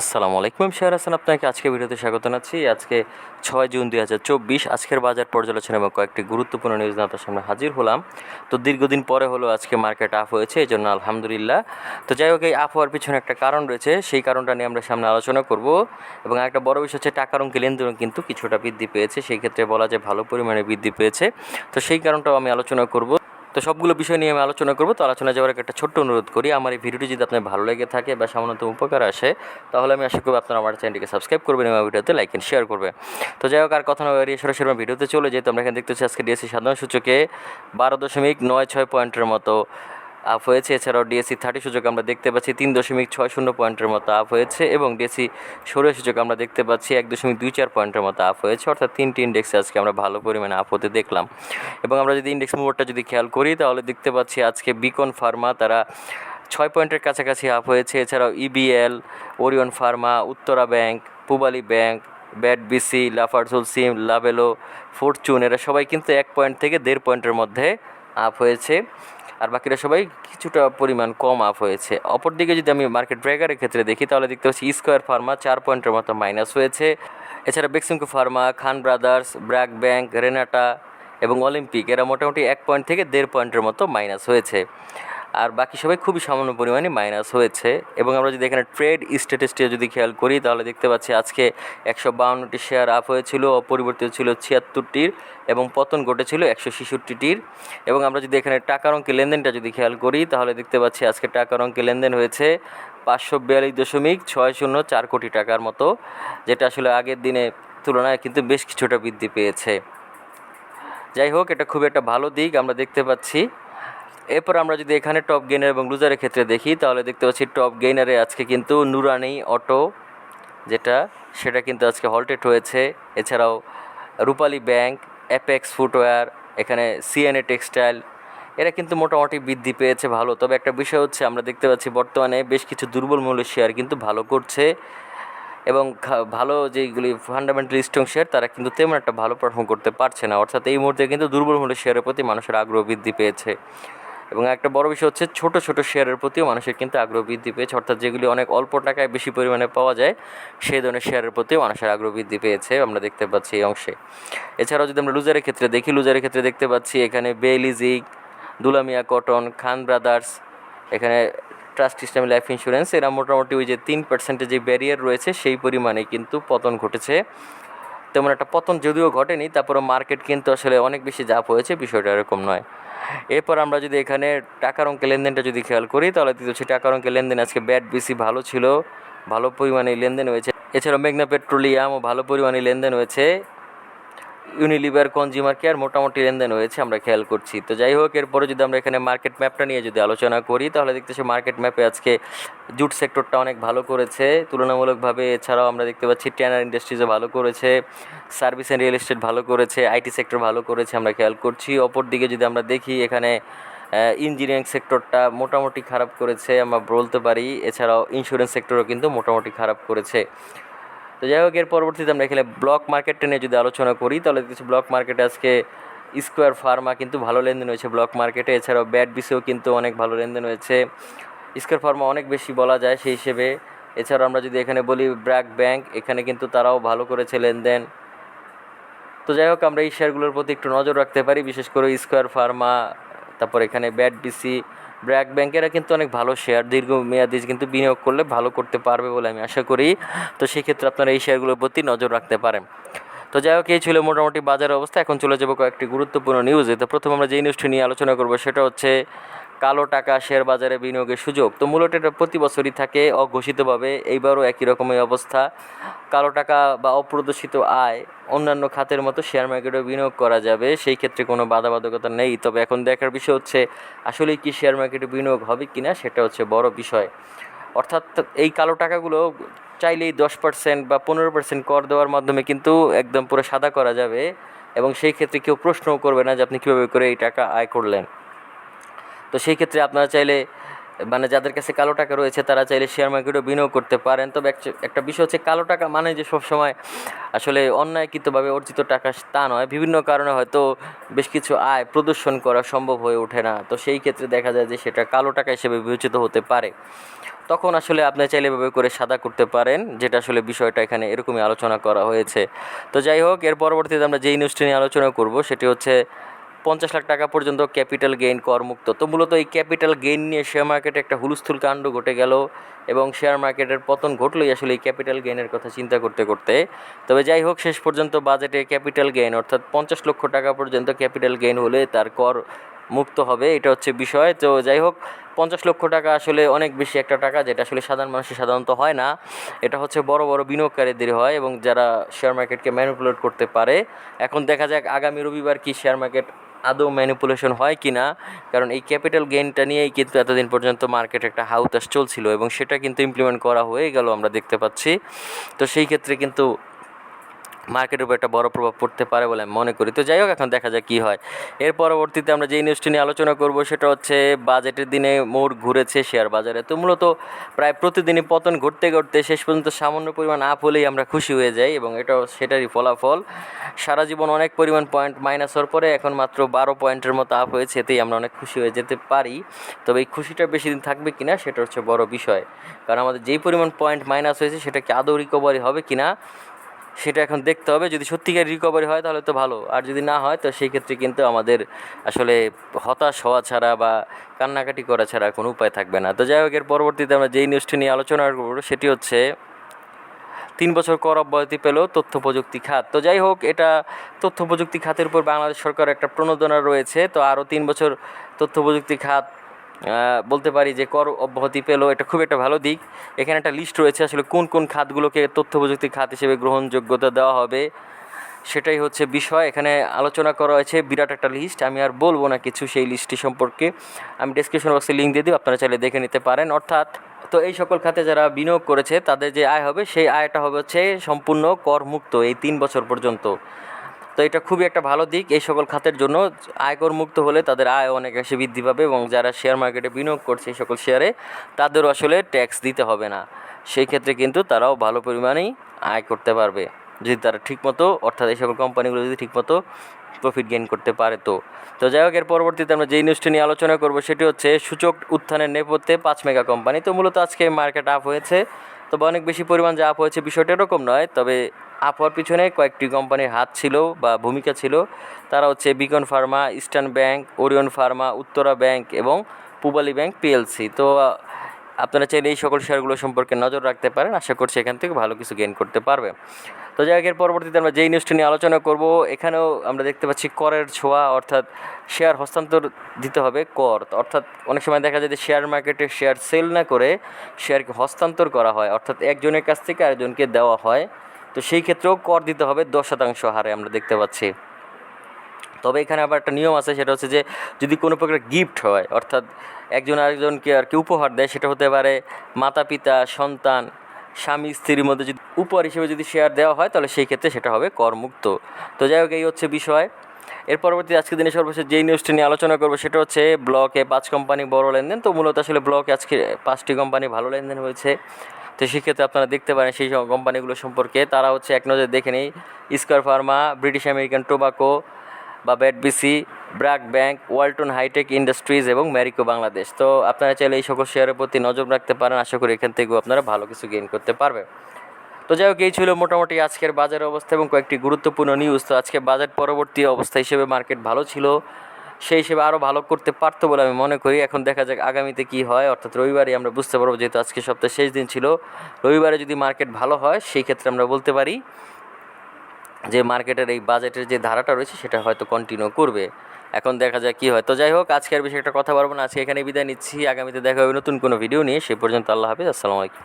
আসসালামু আলাইকুম, আমি শেয়ার হাসান আপনাকে আজকে ভিডিওতে স্বাগত জানাচ্ছি। আজকে ছয় জুন দুই হাজার চব্বিশ, আজকের বাজার পর্যালোচনা এবং কয়েকটি গুরুত্বপূর্ণ নিউজ আপনার সামনে হাজির হলাম। তো দীর্ঘদিন পরে হলো আজকে মার্কেট আপ হয়েছে, এই জন্য আলহামদুলিল্লাহ। তো যাই হোক, এই আপ হওয়ার পিছনে একটা কারণ রয়েছে, সেই কারণটা নিয়ে আমরা সামনে আলোচনা করব। এবং একটা বড় বিষয় হচ্ছে টাকার অঙ্কে লেনদেন কিন্তু কিছুটা বৃদ্ধি পেয়েছে, সেই ক্ষেত্রে বলা যায় ভালো পরিমাণে বৃদ্ধি পেয়েছে। তো সেই কারণটাও আমি আলোচনা করব। তো সবগুলো বিষয় নিয়ে আমি আলোচনা করব। তো আলোচনা যাওয়ার একটা ছোট্ট অনুরোধ করি। আমার এই ভিডিওটি যদি আপনার ভালো লেগে থাকে বা সামান্যত উপকার আসে, তাহলে আমি আশা করব আপনারা আমার চ্যানেলটিকে সাবস্ক্রাইব করবেন এবং ভিডিওতে লাইক এন্ড শেয়ার করবে তো যাই হোক, আর কথা না বাড়িয়ে সরাসরি ভিডিওতে চলে যেহেতু আমরা এখানে দেখতেছি আজকে ডিএসসি সাধারণ সূচকে বারো দশমিক নয় ছয় পয়েন্টের মতো আপ হয়েছে। এছাড়াও ডিএসসি থার্টি সূচক আমরা দেখতে পাচ্ছি তিন দশমিক ছয় শূন্য পয়েন্টের মতো আপ হয়েছে এবং ডিএসসি ষোলো সূচক আমরা দেখতে পাচ্ছি এক দশমিক দুই চার পয়েন্টের মতো আপ হয়েছে। অর্থাৎ তিনটি ইন্ডেক্সে আজকে আমরা ভালো পরিমাণে আপ হতে দেখলাম। এবং আমরা যদি ইন্ডেক্স মুভরটা যদি খেয়াল করি, তাহলে দেখতে পাচ্ছি আজকে বিকন ফার্মা তারা ছয় পয়েন্টের কাছাকাছি আপ হয়েছে। এছাড়াও EBL Orion pharma Uttara bank Pubali bank BAT BC লাফারসুল সিম লাভেলো ফরচুন এরা সবাই কিন্তু এক পয়েন্ট থেকে দেড় পয়েন্টের মধ্যে আপ হয়েছে। আর বাকিরা সবাই কিছুটা পরিমাণ কম আপ হয়েছে। অপরদিকে যদি আমি মার্কেট ব্রেকারের ক্ষেত্রে দেখি, তাহলে দেখতে পাচ্ছি স্কোয়ার ফার্মা চার পয়েন্টের মতো মাইনাস হয়েছে। এছাড়া Beximco pharma Khan brothers BRAC bank Renata এবং অলিম্পিক এরা মোটামুটি এক পয়েন্ট থেকে দেড় পয়েন্টের মতো মাইনাস হয়েছে। আর বাকি সবাই খুবই সামান্য পরিমাণে মাইনাস হয়েছে। এবং আমরা যদি এখানে ট্রেড স্ট্যাটিস্টিক যদি খেয়াল করি, তাহলে দেখতে পাচ্ছি আজকে একশো বাউন্নটি শেয়ার আপ হয়েছিল, অপরিবর্তিত ছিল ছিয়াত্তরটির এবং পতন ঘটেছিল একশো ছেষট্টিটির। এবং আমরা যদি এখানে টাকার অঙ্কে লেনদেনটা যদি খেয়াল করি, তাহলে দেখতে পাচ্ছি আজকে টাকার অঙ্কে লেনদেন হয়েছে পাঁচশো বিয়াল্লিশ দশমিক ছয় শূন্য চার কোটি টাকার মতো, যেটা আসলে আগের দিনে তুলনায় কিন্তু বেশ কিছুটা বৃদ্ধি পেয়েছে। যাই হোক, এটা খুব একটা ভালো দিক, আমরা দেখতে পাচ্ছি। এরপর আমরা যদি এখানে টপ গেইনার এবং লুজারের ক্ষেত্রে দেখি, তাহলে দেখতে পাচ্ছি টপ গেইনারে আজকে কিন্তু নুরানি অটো, যেটা, সেটা কিন্তু আজকে হল্টেড হয়েছে। এছাড়াও রূপালী ব্যাংক অ্যাপেক্স ফুটওয়্যার এখানে সিএনএ টেক্সটাইল এরা কিন্তু মোটামুটি বৃদ্ধি পেয়েছে, ভালো। তবে একটা বিষয় হচ্ছে, আমরা দেখতে পাচ্ছি বর্তমানে বেশ কিছু দুর্বল মূল্যের শেয়ার কিন্তু ভালো করছে। এবং ভালো যেগুলি ফান্ডামেন্টাল স্ট্রং শেয়ার তারা কিন্তু তেমন একটা ভালো পারফর্ম করতে পারছে না। অর্থাৎ এই মুহূর্তে কিন্তু দুর্বল মূল্যের শেয়ারের প্রতি মানুষের আগ্রহ বৃদ্ধি পেয়েছে। এবং একটা বড় বিষয় হচ্ছে ছোট ছোট শেয়ারের প্রতিও মানুষের কিন্তু আগ্রহ বৃদ্ধি পেয়েছে। অর্থাৎ যেগুলি অনেক অল্প টাকায় বেশি পরিমাণে পাওয়া যায়, সেই ধরনের শেয়ারের প্রতিও মানুষের আগ্রহ বৃদ্ধি পেয়েছে, আমরা দেখতে পাচ্ছি এই অংশে। এছাড়াও যদি আমরা লুজারের ক্ষেত্রে দেখি লুজারের ক্ষেত্রে দেখতে পাচ্ছি এখানে বেলিজিক দুলামিয়া কটন খান ব্রাদার্স এখানে ট্রাস্ট ইসলামী লাইফ ইন্স্যুরেন্স এরা মোটামুটি ওই যে তিন পার্সেন্টের যে ব্যারিয়ার রয়েছে, সেই পরিমাণে কিন্তু পতন ঘটেছে। তেমন একটা পতন যদিও ঘটেনি তারপরে মার্কেট কিন্তু আসলে অনেক বেশি জাপ হয়েছে, বিষয়টা এরকম নয়। এরপর আমরা যদি এখানে টাকার অঙ্কে লেনদেনটা যদি খেয়াল করি, তাহলে তো সেই টাকার অঙ্কে লেনদেন আজকে ব্যাট বেশি ভালো ছিল, ভালো পরিমাণে লেনদেন হয়েছে। এছাড়াও মেঘনা পেট্রোলিয়ামও ভালো পরিমাণে লেনদেন হয়েছে। ইউনিলিভার কনজিউমার কেয়ার মোটামুটি লেনদেন হয়েছে, আমরা খেয়াল করছি। তো যাই হোক, এরপরে যদি আমরা এখানে মার্কেট ম্যাপটা নিয়ে যদি আলোচনা করি, তাহলে দেখতেছি মার্কেট ম্যাপে আজকে জুট সেক্টরটা অনেক ভালো করেছে। তুলনামূলকভাবে এছাড়াও আমরা দেখতে পাচ্ছি ট্যানার ইন্ডাস্ট্রিজও ভালো করেছে সার্ভিস অ্যান্ড রিয়েল এস্টেট ভালো করেছে আইটি সেক্টর ভালো করেছে, আমরা খেয়াল করছি। অপর দিকে যদি আমরা দেখি, এখানে ইঞ্জিনিয়ারিং সেক্টরটা মোটামুটি খারাপ করেছে, আমরা বলতে পারি। এছাড়াও ইন্স্যুরেন্স সেক্টরও কিন্তু মোটামুটি খারাপ করেছে। তো যাই হোক, এর পরবর্তীতে আমরা এখানে ব্লক মার্কেটটা নিয়ে যদি আলোচনা করি, তাহলে কিছু ব্লক মার্কেটে আজকে স্কোয়ার ফার্মা কিন্তু ভালো লেনদেন হয়েছে ব্লক মার্কেটে এছাড়াও ব্যাট বিসেও কিন্তু অনেক ভালো লেনদেন হয়েছে। স্কোয়ার ফার্মা অনেক বেশি বলা যায় সেই হিসেবে। এছাড়াও আমরা যদি এখানে বলি ব্র্যাক ব্যাংক এখানে কিন্তু তারাও ভালো করেছে লেনদেন। তো যাই হোক, আমরা এই শেয়ারগুলোর প্রতি একটু নজর রাখতে পারি, বিশেষ করে স্কোয়ার ফার্মা তারপর এখানে ব্যাট বিসি ব্র্যাক ব্যাংকেরা কিন্তু অনেক ভালো শেয়ার, দীর্ঘমেয়াদী কিন্তু বিনিয়োগ করলে ভালো করতে পারবে বলে আমি আশা করি। তো সেক্ষেত্রে আপনারা এই শেয়ারগুলোর প্রতি নজর রাখতে পারেন। তো যাই হোক, এই ছিল মোটামুটি বাজার অবস্থা। এখন চলে যাব কয়েকটি গুরুত্বপূর্ণ নিউজে তো প্রথম আমরা যে নিউজটি নিয়ে আলোচনা করব, সেটা হচ্ছে কালো টাকা শেয়ার বাজারে বিনিয়োগের সুযোগ। তো মূলত এটা প্রতি বছরই থাকে অঘোষিতভাবে। এইবারও একই রকমের অবস্থা। কালো টাকা বা অপ্রদর্শিত আয় অন্যান্য খাতের মতো শেয়ার মার্কেটে বিনিয়োগ করা যাবে। সেই ক্ষেত্রে কোনো বাধাবাধকতা নেই। তবে এখন দেখার বিষয় হচ্ছে আসলেই কি শেয়ার মার্কেটে বিনিয়োগ হবে কি না সেটা হচ্ছে বড় বিষয়। অর্থাৎ এই কালো টাকাগুলো চাইলেই দশ পার্সেন্ট বা পনেরো পার্সেন্ট কর দেওয়ার মাধ্যমে কিন্তু একদম পুরো সাদা করা যাবে। এবং সেই ক্ষেত্রে কেউ প্রশ্নও করবে না যে আপনি কীভাবে করে এই টাকা আয় করলেন। তো সেই ক্ষেত্রে আপনারা চাইলে মানে যাদের কাছে কালো টাকা রয়েছে, তারা চাইলে শেয়ার মার্কেটও বিনিয়োগ করতে পারেন। তবে একটা বিষয় হচ্ছে কালো টাকা মানে যে সবসময় আসলে অন্যায়কৃতভাবে অর্জিত টাকা তা নয়। বিভিন্ন কারণে হয়তো বেশ কিছু আয় প্রদর্শন করা সম্ভব হয়ে ওঠে না। তো সেই ক্ষেত্রে দেখা যায় যে সেটা কালো টাকা হিসেবে বিবেচিত হতে পারে। তখন আসলে আপনি চাইলে এভাবে করে সাদা করতে পারেন, যেটা আসলে বিষয়টা এখানে এরকমই আলোচনা করা হয়েছে। তো যাই হোক, এর পরবর্তীতে আমরা যেই নিউজটি নিয়ে আলোচনা করব, সেটি হচ্ছে পঞ্চাশ লাখ টাকা পর্যন্ত ক্যাপিটাল গেইন করমুক্ত। তো মূলত এই ক্যাপিটাল গেইন নিয়ে শেয়ার মার্কেটে একটা হুলস্থুল কাণ্ড ঘটে গেল এবং শেয়ার মার্কেটের পতন ঘটলোই আসলে এই ক্যাপিটাল গেইনের কথা চিন্তা করতে করতে। তবে যাই হোক, শেষ পর্যন্ত বাজেটে ক্যাপিটাল গেইন অর্থাৎ পঞ্চাশ লক্ষ টাকা পর্যন্ত ক্যাপিটাল গেইন হলে তার কর মুক্ত হবে, এটা হচ্ছে বিষয়। তো যাই হোক, পঞ্চাশ লক্ষ টাকা আসলে অনেক বেশি একটা টাকা যেটা আসলে সাধারণ মানুষের সাধারণত হয় না। এটা হচ্ছে বড় বড় বিনিয়োগকারীদের হয় এবং যারা শেয়ার মার্কেটকে ম্যানিপুলেট করতে পারে। এখন দেখা যাক আগামী রবিবার কি শেয়ার মার্কেট আদৌ ম্যানিপুলেশন হয় কি না কারণ এই ক্যাপিটাল গেইনটা নিয়েই কিন্তু এতদিন পর্যন্ত মার্কেটে একটা হাউতাস চলছিল এবং সেটা কিন্তু ইমপ্লিমেন্ট করা হয়ে গেল আমরা দেখতে পাচ্ছি। তো সেই ক্ষেত্রে কিন্তু মার্কেটের উপর একটা বড় প্রভাব পড়তে পারে বলে আমি মনে করি। তো যাই হোক, এখন দেখা যাক কী হয়। এর পরবর্তীতে আমরা যেই নিউজটি নিয়ে আলোচনা করব, সেটা হচ্ছে বাজেটের দিনে মোড় ঘুরেছে শেয়ার বাজারে। তো মূলত প্রায় প্রতিদিনই পতন ঘটতে ঘটতে শেষ পর্যন্ত সামান্য পরিমাণ আপ হলেই আমরা খুশি হয়ে যাই এবং এটাও সেটারই ফলাফল। সারা জীবন অনেক পরিমাণ পয়েন্ট মাইনাস হওয়ার পরে এখন মাত্র বারো পয়েন্টের মতো আপ হয়েছে, এতেই আমরা অনেক খুশি হয়ে যেতে পারি। তবে এই খুশিটা বেশি দিন থাকবে কিনা, সেটা হচ্ছে বড় বিষয়। কারণ আমাদের যেই পরিমাণ পয়েন্ট মাইনাস হয়েছে, সেটা কি আদৌ রিকভারি হবে কিনা সেটা এখন দেখতে হবে। যদি সত্যিকার রিকভারি হয় তাহলে তো ভালো। আর যদি না হয়, তো সেই ক্ষেত্রে কিন্তু আমাদের আসলে হতাশ হওয়া ছাড়া বা কান্নাকাটি করা ছাড়া কোনো উপায় থাকবে না। তো যাই হোক, এর পরবর্তীতে আমরা যেই নিউজটি নিয়ে আলোচনা করব, সেটি হচ্ছে তিন বছর কর অব্যাহতি পেল তথ্য প্রযুক্তি খাত। তো যাই হোক, এটা তথ্য প্রযুক্তি খাতের উপর বাংলাদেশ সরকার একটা প্রণোদনা রয়েছে। তো আরও তিন বছর তথ্য প্রযুক্তি খাত বলতে পারি যে কর অব্যাহতি পেল। এটা খুব একটা ভালো দিক। এখানে একটা লিস্ট রয়েছে, আসলে কোন কোন খাতগুলোকে তথ্য প্রযুক্তি খাত হিসেবে গ্রহণযোগ্যতা দেওয়া হবে সেটাই হচ্ছে বিষয়। এখানে আলোচনা করা হয়েছে, বিরাট একটা লিস্ট আমি আর বলব না কিছু সেই লিস্টটি সম্পর্কে। আমি ডিসক্রিপশন বক্সে লিঙ্ক দিয়ে দিই, আপনারা চাইলে দেখে নিতে পারেন। অর্থাৎ, তো এই সকল খাতে যারা বিনিয়োগ করেছে, তাদের যে আয় হবে, সেই আয়টা হবে হচ্ছে সম্পূর্ণ করমুক্ত এই তিন বছর পর্যন্ত। তো এটা খুবই একটা ভালো দিক। এই সকল খাতের জন্য আয়কর মুক্ত হলে তাদের আয় অনেক বেশি বৃদ্ধি পাবে এবং যারা শেয়ার মার্কেটে বিনিয়োগ করছে এই সকল শেয়ারে তাদেরও আসলে ট্যাক্স দিতে হবে না। সেই ক্ষেত্রে কিন্তু তারাও ভালো পরিমাণেই আয় করতে পারবে। যদি তারা ঠিকমতো, অর্থাৎ এই সকল কোম্পানিগুলো যদি ঠিকমতো প্রফিট গেইন করতে পারে তো। তো যাই হোক, এর পরবর্তীতে আমরা যেই নিউজটি নিয়ে আলোচনা করব সেটি হচ্ছে সূচক উত্থানের নেপথ্যে পাঁচ মেগা কোম্পানি তো মূলত আজকে মার্কেট আপ হয়েছে। তবে অনেক বেশি পরিমাণ যে আপ হয়েছে বিষয়টা এরকম নয়, তবে আপ হওয়ার পিছনে কয়েকটি কোম্পানির হাত ছিল বা ভূমিকা ছিল। তারা হচ্ছে Beacon pharma eastern bank Orion pharma Uttara bank এবং পূবালী ব্যাংক পিএলসি তো আপনারা চাইলে এই সকল শেয়ারগুলো সম্পর্কে নজর রাখতে পারেন। আশা করছি এখান থেকে ভালো কিছু গেইন করতে পারবে। তো যাই এর পরবর্তীতে আমরা যেই নিউজটি নিয়ে আলোচনা করব, এখানেও আমরা দেখতে পাচ্ছি করের ছোঁয়া, অর্থাৎ শেয়ার হস্তান্তর দিতে হবে কর। অর্থাৎ অনেক সময় দেখা যায় যে শেয়ার মার্কেটে শেয়ার সেল না করে শেয়ারকে হস্তান্তর করা হয়, অর্থাৎ একজনের কাছ থেকে আরেকজনকে দেওয়া হয়। তো সেই ক্ষেত্রেও কর দিতে হবে দশ শতাংশ হারে আমরা দেখতে পাচ্ছি। তবে এখানে আবার একটা নিয়ম আছে, সেটা হচ্ছে যে যদি কোনো প্রকার গিফট হয়, অর্থাৎ একজন আরেকজনকে আর কি উপহার দেয়, সেটা হতে পারে মাতা পিতা সন্তান, স্বামী, স্ত্রীর মধ্যে যদি উপহার হিসেবে যদি শেয়ার দেওয়া হয়, তাহলে সেই ক্ষেত্রে সেটা হবে করমুক্ত। তো যাই হোক, এই হচ্ছে বিষয়। এর পরবর্তী আজকে দিনে সর্বশেষ যেই নিউজটি নিয়ে আলোচনা করব, সেটা হচ্ছে ব্লকে পাঁচ কোম্পানি বড় লেনদেন। তো মূলত আসলে ব্লকে আজকে পাঁচটি কোম্পানি ভালো লেনদেন হয়েছে। তো সেক্ষেত্রে আপনারা দেখতে পারেন সেই সব কোম্পানিগুলো সম্পর্কে। তারা হচ্ছে এক নজর দেখে নেই। Square pharma British American tobacco বা BATBC BRAC bank, Walton hi tech industries এবং ম্যারিকো বাংলাদেশ। তো আপনারা চাইলে এই সকল শেয়ারের প্রতি নজর রাখতে পারেন। আশা করি এখান থেকেও আপনারা ভালো কিছু গেইন করতে পারবেন। তো যাই হোক, এই ছিল মোটামুটি আজকের বাজার অবস্থা এবং কয়েকটি গুরুত্বপূর্ণ নিউজ তো আজকে বাজার পরবর্তী অবস্থা হিসেবে মার্কেট ভালো ছিল। সেই হিসেবে আরও ভালো করতে পারতো বলে আমি মনে করি। এখন দেখা যাক আগামীতে কী হয়। অর্থাৎ রবিবারই আমরা বুঝতে পারব, যেহেতু আজকে সপ্তাহের শেষ দিন ছিল। রবিবারে যদি মার্কেট ভালো হয়, সেই ক্ষেত্রে আমরা বলতে পারি যে মার্কেটের এই বাজেটের যে ধারাটা রয়েছে, সেটা হয়তো কন্টিনিউ করবে। এখন দেখা যায় কি হয়। তো যাই হোক আজকের আর বেশি একটা কথা বলব না। আজকে এখানে বিদায় নিচ্ছি। আগামীতে দেখা হবে নতুন কোনো ভিডিও নিয়ে। সে পর্যন্ত আল্লাহ হাফিজ। আসসালামু আলাইকুম।